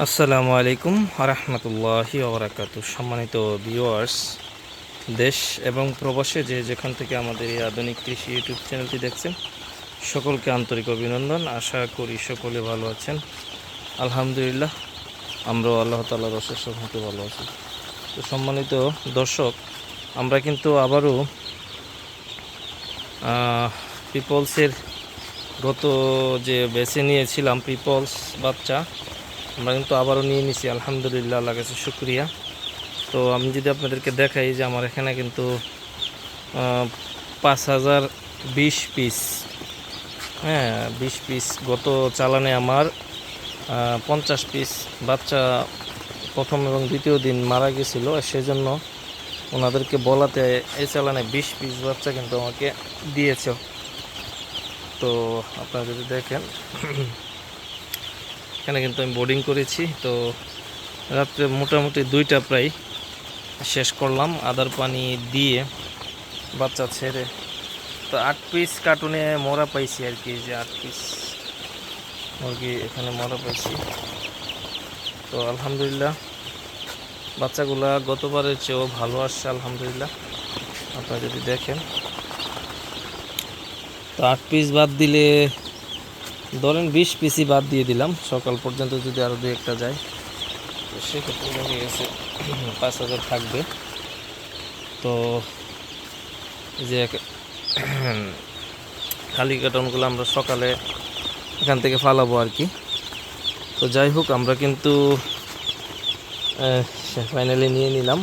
আসসালামু আলাইকুম রহমতুল্লাহি ওবরাকাতু সম্মানিত ভিউয়ার্স দেশ এবং প্রবাসে যে যেখান থেকে আমাদের এই আধুনিক কৃষি ইউটিউব চ্যানেলটি দেখছেন, সকলকে আন্তরিক অভিনন্দন। আশা করি সকলে ভালো আছেন। আলহামদুলিল্লাহ, আমরাও আল্লাহ তাল্লাহ রসের সঙ্গে ভালো আছি। তো সম্মানিত দর্শক, আমরা কিন্তু আবারও পিপলসের গত যে বেছে নিয়েছিলাম পিপলস বাচ্চা আমরা কিন্তু আবারও নিয়ে নিছি, আলহামদুলিল্লাহ আল্লাহ কাছে শুক্রিয়া। তো আমি যদি আপনাদেরকে দেখাই যে আমার এখানে কিন্তু পাঁচ হাজার বিশ পিস হ্যাঁ বিশ পিস গত চালানে আমার পঞ্চাশ পিস বাচ্চা প্রথম এবং দ্বিতীয় দিন মারা গেছিল। সেজন্য ওনাদেরকে বলাতে এই চালানে বিশ পিস বাচ্চা কিন্তু আমাকে দিয়েছে। তো আপনারা যদি দেখেন এখানে কিন্তু আমি বোর্ডিং করেছি। তো রাত্রে মোটামুটি দুইটা প্রায় শেষ করলাম। আদার পানি দিয়ে বাচ্চা ছেড়ে। তো আট পিস কার্টুনে মরা পাইছি আর কি, যে আট পিস মুরগি এখানে মরা পাইছি। তো আলহামদুলিল্লাহ, বাচ্চাগুলা গতবারের চেয়েও ভালো আসছে, আলহামদুলিল্লাহ। আপনারা যদি দেখেন। তো আট পিস বাদ দিলে ধরেন বিশ পিসি বাদ দিয়ে দিলাম, সকাল পর্যন্ত যদি আরও দু একটা যায়, তো সেক্ষেত্রে দেখা গেছে পাঁচ হাজার থাকবে। তো যে খালি কার্টনগুলো আমরা সকালে এখান থেকে ফালাবো আর কি। তো যাই হোক, আমরা কিন্তু ফাইনালি নিয়ে নিলাম।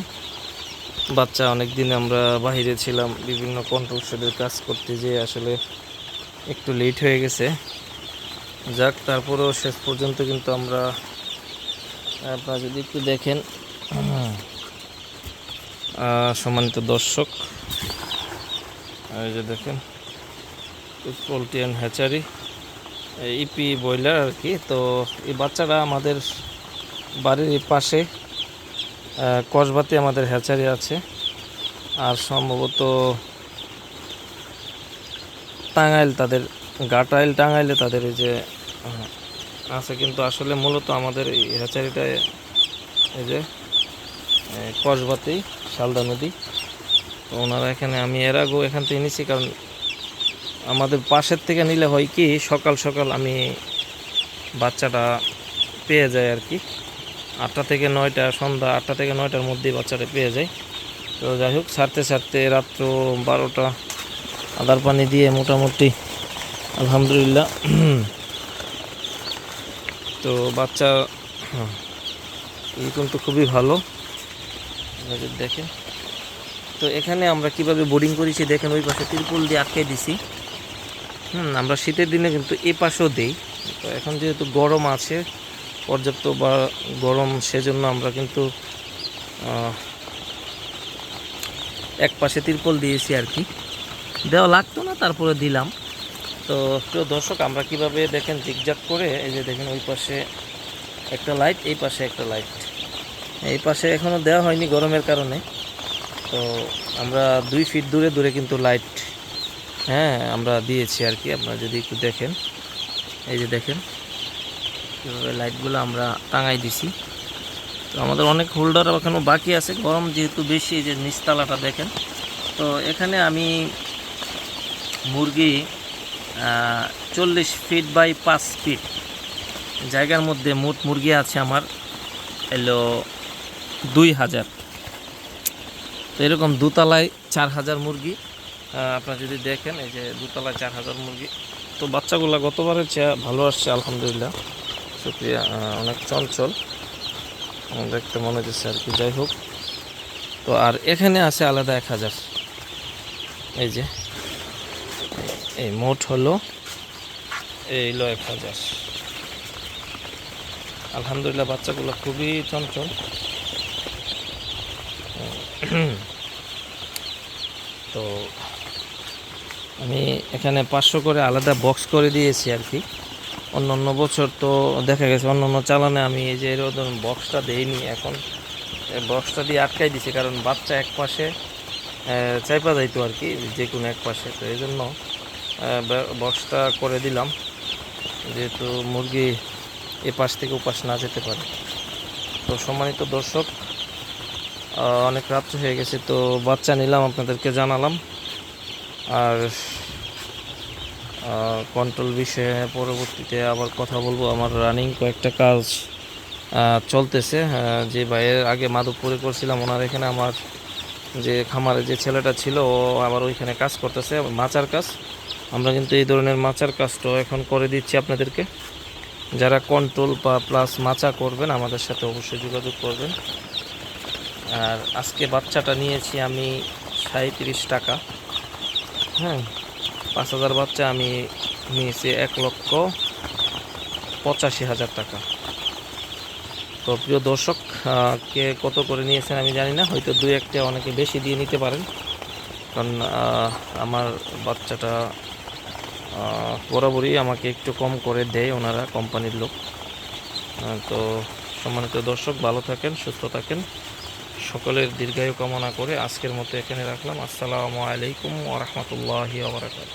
বাচ্চা অনেক দিন আমরা বাহিরে ছিলাম, বিভিন্ন কন্ট্রোল শেডের কাজ করতে যেয়ে আসলে একটু লেট হয়ে গেছে। যাক, তারপরেও শেষ পর্যন্ত কিন্তু আমরা, আপনারা যদি একটু দেখেন সম্মানিত দর্শক, এই যে দেখেন poultry and hatchery EP broiler আর কি। তো এই বাচ্চারা আমাদের বাড়ির পাশে কসবাতে আমাদের হ্যাচারি আছে। আর সম্ভবত টাঙ্গাইল তাদের, গাটাইল টাঙ্গাইলে তাদের এই যে আছে কিন্তু আসলে মূলত আমাদের এই হ্যাচারিটা এই যে এ, কসবাতেই শালদা নদী। তো ওনারা এখানে আমি এর আগেও এখান থেকে নিছি কারণ আমাদের পাশের থেকে নিলে হয় কি সকাল সকাল আমি বাচ্চাটা পেয়ে যাই আর কি। আটটা থেকে নয়টা সন্ধ্যা আটটা থেকে নয়টার মধ্যেই বাচ্চাটা পেয়ে যায় তো যাই হোক ছাড়তে ছাড়তে রাত্র বারোটা আদার পানি দিয়ে মোটামুটি আলহামদুলিল্লাহ তো বাচ্চা হ্যাঁ, এই কিন্তু খুবই ভালো। দেখেন। তো এখানে আমরা কীভাবে বোর্ডিং করেছি দেখেন ওই পাশে তিরপল দিয়ে আটকে দিছি। হুম আমরা শীতের দিনে কিন্তু এ পাশেও দিই। তো এখন যেহেতু গরম আছে পর্যাপ্ত বা গরম সেজন্য আমরা কিন্তু এক পাশে তিরপল দিয়েছি আর কি। দেওয়া লাগতো না তারপরে দিলাম। তো প্রিয় দর্শক, আমরা কীভাবে দেখেন জিগজাগ করে, এই যে দেখেন ওই পাশে একটা লাইট এই পাশে একটা লাইট এই পাশে এখনও দেওয়া হয়নি গরমের কারণে। তো আমরা দুই ফিট দূরে দূরে কিন্তু লাইট হ্যাঁ আমরা দিয়েছি আর কি। আপনারা যদি একটু দেখেন, এই যে দেখেন, কীভাবে লাইটগুলো আমরা টাঙাই দিছি। তো আমাদের অনেক হোল্ডার এখনও বাকি আছে। গরম যেহেতু বেশি, এই যে নিচতলাটা দেখেন। তো এখানে আমি মুরগি চল্লিশ ফিট বাই পাঁচ ফিট জায়গার মধ্যে মোট মুরগি আছে আমার, এলো দুই হাজার। তো এরকম দুতলায় চার হাজার মুরগি। আপনারা যদি দেখেন, এই যে দুতলায় চার হাজার মুরগি। তো বাচ্চাগুলো গতবারের চেয়ে ভালো আসছে, আলহামদুলিল্লাহ। সুপ্রিয়া অনেক চঞ্চল। দেখতে মনে হচ্ছে আর কি, যাই হোক। তো আর এখানে আছে আলাদা এক হাজার। এই যে এই- মোট হলো এই হলো এক হাজার। আলহামদুলিল্লাহ, বাচ্চাগুলো খুবই চঞ্চল। তো আমি এখানে পাঁচশো করে আলাদা বক্স করে দিয়েছি আর কি। অন্য অন্য বছর তো দেখা গেছে অন্য অন্য চালানে আমি এই যে এরকম বক্সটা দেইনি এখন। বক্সটা দিয়ে আটকাই দিছি, কারণ বাচ্চা এক পাশে চাইপা যাইতো আর কি, যে কোনো এক পাশে। তো এই জন্য বক্সটা করে দিলাম, যেহেতু মুরগি এ পাশ থেকে ওপাশ না যেতে পারে। তো সম্মানিত দর্শক অনেক রাত্র হয়ে গেছে, তো বাচ্চা নিলাম, আপনাদেরকে জানালাম। আর কন্ট্রোল বিষয়ে পরবর্তীতে আবার কথা বলব। আমার রানিং কয়েকটা কাজ চলতেছে। যে ভাইয়ের আগে মাধবপুরে করছিলাম, ওনার এখানে আমার যে খামারে যে ছেলেটা ছিল, ও আবার ওইখানে কাজ করতেছে, মাচার কাজ। আমরা কিন্তু এই ধরনের মাচার কাজটাও এখন করে দিচ্ছি আপনাদেরকে। যারা কন্ট্রোল বা প্লাস মাচা করবেন, আমাদের সাথে অবশ্যই যোগাযোগ করবেন। আর আজকে বাচ্চাটা নিয়েছি আমি সাঁত্রিশ টাকা। হ্যাঁ পাঁচ হাজার বাচ্চা আমি নিয়েছি এক লক্ষ পঁচাশি হাজার টাকা। তো প্রিয় দর্শক কে কত করে নিয়েছেন আমি জানি না, হয়তো দু একটা অনেকে বেশি দিয়ে নিতে পারেন। কারণ আমার বাচ্চাটা বরাবরই আমাকে একটু কম করে দেয় ওনারা কোম্পানির লোক। তো সম্মানিত দর্শক, ভালো থাকেন, সুস্থ থাকেন। সকলের দীর্ঘায়ু কামনা করে আজকের মতো এখানে রাখলাম। আসসালামু আলাইকুম ওরহমতুল্লাহি আবরাকাত